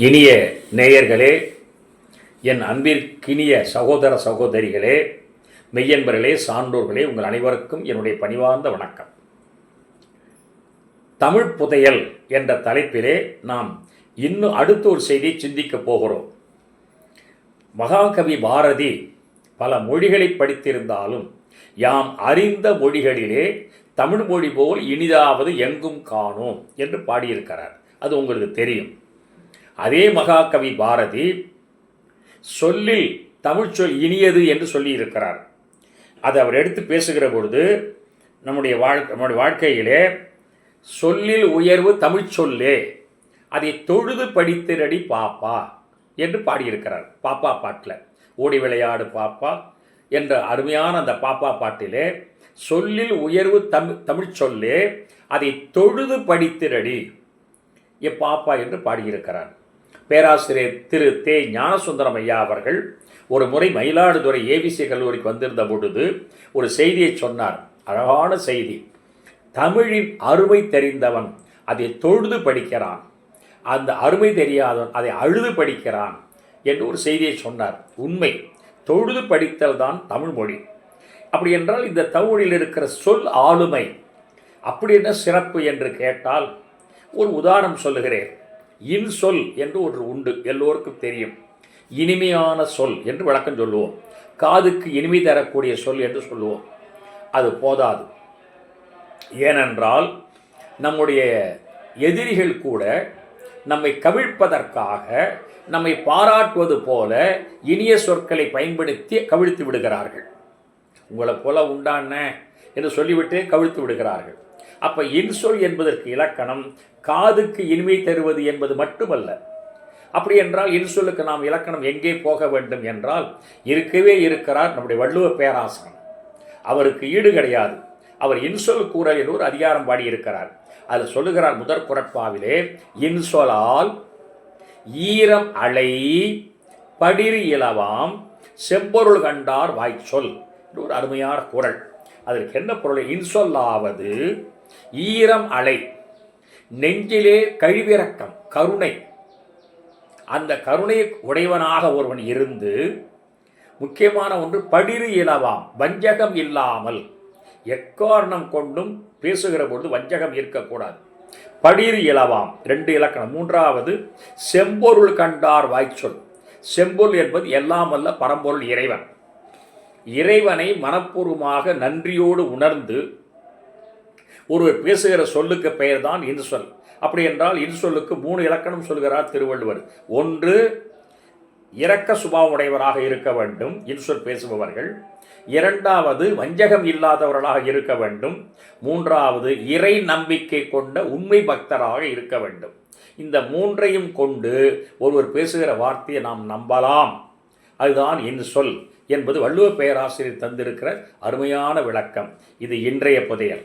இனிய நேயர்களே என் அன்பிற்கினிய சகோதர சகோதரிகளே மெய்யன்பர்களே சான்றோர்களே உங்கள் அனைவருக்கும் என்னுடைய பணிவார்ந்த வணக்கம். தமிழ் புதையல் என்ற தலைப்பிலே நாம் இன்னும் அடுத்த ஒரு செய்தியை சிந்திக்கப் போகிறோம். மகாகவி பாரதி பல மொழிகளை படித்திருந்தாலும் யாம் அறிந்த மொழிகளிலே தமிழ் மொழி போல் இனிதாவது எங்கும் காணோம் என்று பாடியிருக்கிறார். அது உங்களுக்கு தெரியும். அதே மகாகவி பாரதி சொல்லில் தமிழ்ச்சொல் இனியது என்று சொல்லியிருக்கிறார். அதை அவர் எடுத்து பேசுகிற பொழுது நம்முடைய வாழ் நம்முடைய வாழ்க்கையிலே சொல்லில் உயர்வு தமிழ் சொல்லே அதை தொழுது படித்திரடி பாப்பா என்று பாடியிருக்கிறார். பாப்பா பாட்டில் ஓடி விளையாடு பாப்பா என்ற அருமையான அந்த பாப்பா பாட்டிலே சொல்லில் உயர்வு தமிழ் தமிழ் சொல்லே அதை தொழுது படித்திரடி எ பாப்பா என்று பாடியிருக்கிறார். பேராசிரியர் திரு தே ஞானசுந்தரம் ஐயா அவர்கள் ஒரு முறை மயிலாடுதுறை ஏபிசி கல்லூரிக்கு வந்திருந்த பொழுது ஒரு செய்தியை சொன்னார். அழகான செய்தி. தமிழின் அருமை தெரிந்தவன் அதை தொழுது படிக்கிறான். அந்த அருமை தெரியாதவன் அதை அழுது படிக்கிறான் என்று ஒரு செய்தியை சொன்னார். உண்மை. தொழுது படித்தல் தான் தமிழ் மொழி. அப்படி என்றால் இந்த தமிழில் இருக்கிற சொல் ஆளுமை. அப்படி என்ன சிறப்பு என்று கேட்டால் ஒரு உதாரணம் சொல்லுகிறேன். இன் சொல் என்று ஒன்று உண்டு. எல்லோருக்கும் தெரியும். இனிமையான சொல் என்று விளக்கம் சொல்லுவோம். காதுக்கு இனிமை தரக்கூடிய சொல் என்று சொல்லுவோம். அது போதாது. ஏனென்றால் நம்முடைய எதிரிகள் கூட நம்மை கவிழ்ப்பதற்காக நம்மை பாராட்டுவது போல இனிய சொற்களை பயன்படுத்தி கவிழ்த்து விடுகிறார்கள். உங்களை போல உண்டான என்று சொல்லிவிட்டு கவிழ்த்து விடுகிறார்கள். அப்போ இன்சொல் என்பதற்கு இலக்கணம் காதுக்கு இனிமை தருவது என்பது மட்டுமல்ல. அப்படி என்றால் இன்சொல்லுக்கு நாம் இலக்கணம் எங்கே போக வேண்டும் என்றால் இருக்கவே இருக்கிறார் நம்முடைய வள்ளுவ பேராசனம் அவருக்கு ஈடு கிடையாது. அவர் இன்சொல் கூறல் என்று ஒரு அதிகாரம் பாடியிருக்கிறார். அதில் சொல்லுகிறார் முதற் குரட்பாவிலே இன்சொலால் ஈரம் அலை படிறு இலவாம் செம்பொருள் கண்டார் வாய்ச்சொல் என்று ஒரு அருமையான குரல் அதற்கு என்ன பொருள்? இன்சொல்லாவது ஈரம் அலை நெஞ்சிலே கழிவிறக்கம் கருணை. அந்த கருணை உடையவனாக ஒருவன் இருந்து முக்கியமான ஒன்று படிறு இலவாம் வஞ்சகம் இல்லாமல் எக்காரணம் கொண்டும் பேசுகிற பொழுது வஞ்சகம் இருக்கக்கூடாது. படிறு இலவாம் ரெண்டு இலக்கணம். மூன்றாவது செம்பொருள் கண்டார் வாய்ச்சொல். செம்பொருள் என்பது எல்லாம் அல்ல பரம்பொருள் இறைவன். இறைவனை மனப்பூர்வமாக நன்றியோடு உணர்ந்து ஒருவர் பேசுகிற சொல்லுக்கு பெயர் தான் இன்சொல். அப்படி என்றால் இன்சொல்லுக்கு மூணு இலக்கணம் சொல்கிறார் திருவள்ளுவர். ஒன்று இரக்க சுபாவுடையவராக இருக்க வேண்டும் இன்சொல் பேசுபவர்கள். இரண்டாவது வஞ்சகம் இல்லாதவர்களாக இருக்க வேண்டும். மூன்றாவது இறை நம்பிக்கை கொண்ட உண்மை பக்தராக இருக்க வேண்டும். இந்த மூன்றையும் கொண்டு ஒருவர் பேசுகிற வார்த்தையை நாம் நம்பலாம். அதுதான் இன்சொல். என்பது வள்ளுவ பேராசிரியர் தந்திருக்கிற அருமையான விளக்கம். இது இன்றைய புதையல்.